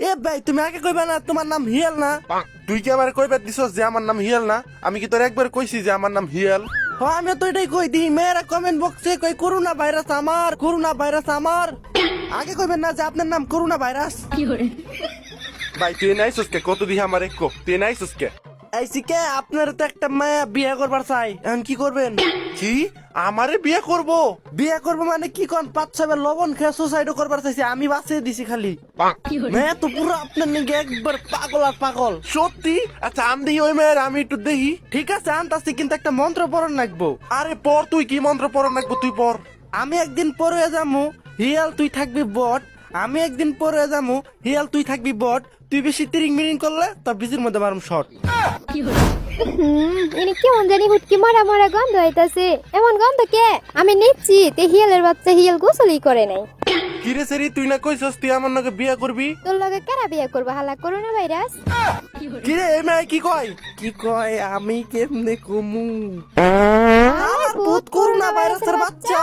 এ ভাই তুমি আগে কইবা না তোমার নাম হিয়াল না? তুই কি আমার কইবার দিছস যে আমার নাম হিয়াল না? আমি কি তোর একবার কইছি যে আমার নাম হিয়াল? হ আমি তো এটাই কই দিই। মেয়েরা কমেন্ট বক্সে কই করোনা ভাইরাস আমার করোনা ভাইরাস আমার। আগে কইবেন না যে আপনার নাম করোনা ভাইরাস। ভাই তুই নাইছস কে কত দিহা আমার এক তুই নাইছস কে আইসি কে আপনার তো একটা মায়া বিয়ে করবার চাই। এখন কি করবেন? কি? আমারে বিয়ে করব? বিয়ে করব মানে কি কোন? পাঁচ ছয় লবণ খেয়ে সুসাইডও করবার চাইছি আমি বাঁচিয়ে দিছি খালি। মেয়ে তো পুরো আপনার নিগে একবার পাগল আর পাগল। সত্যি? আচ্ছা আম দিহি ওই মেয়ের আমি একটু দেখি। ঠিক আছে আন আনতাছি কিন্তু একটা মন্ত্র পড়ন লাগবো। আরে পর তুই কি মন্ত্র পড়ন লাগবো তুই পর আমি একদিন পরে যামু হিয়াল তুই থাকবি বট আমি একদিন পরে যামু হিয়াল তুই থাকবি বট তুই বেশি তিরিং মিরিং করলে তোর বিচির মধ্যে মারুম শর্ট ইনি কেমন জানি হুটকি মারা মারা গন্ধ হইতাছে। এমন গন্ধ কে? আমি নিচ্ছি তে হিয়ালের বাচ্চা হিয়াল গোসলই করে নাই। কিরে সেরি তুই না কইছস তুই আমার নাকি বিয়ে করবি? তোর লগে কেরা বিয়ে করব হালা করোনা ভাইরাস? কিরে এই কি কয়? কি কয় আমি কেমনে কমু? ভূত করোনা ভাইরাসের বাচ্চা।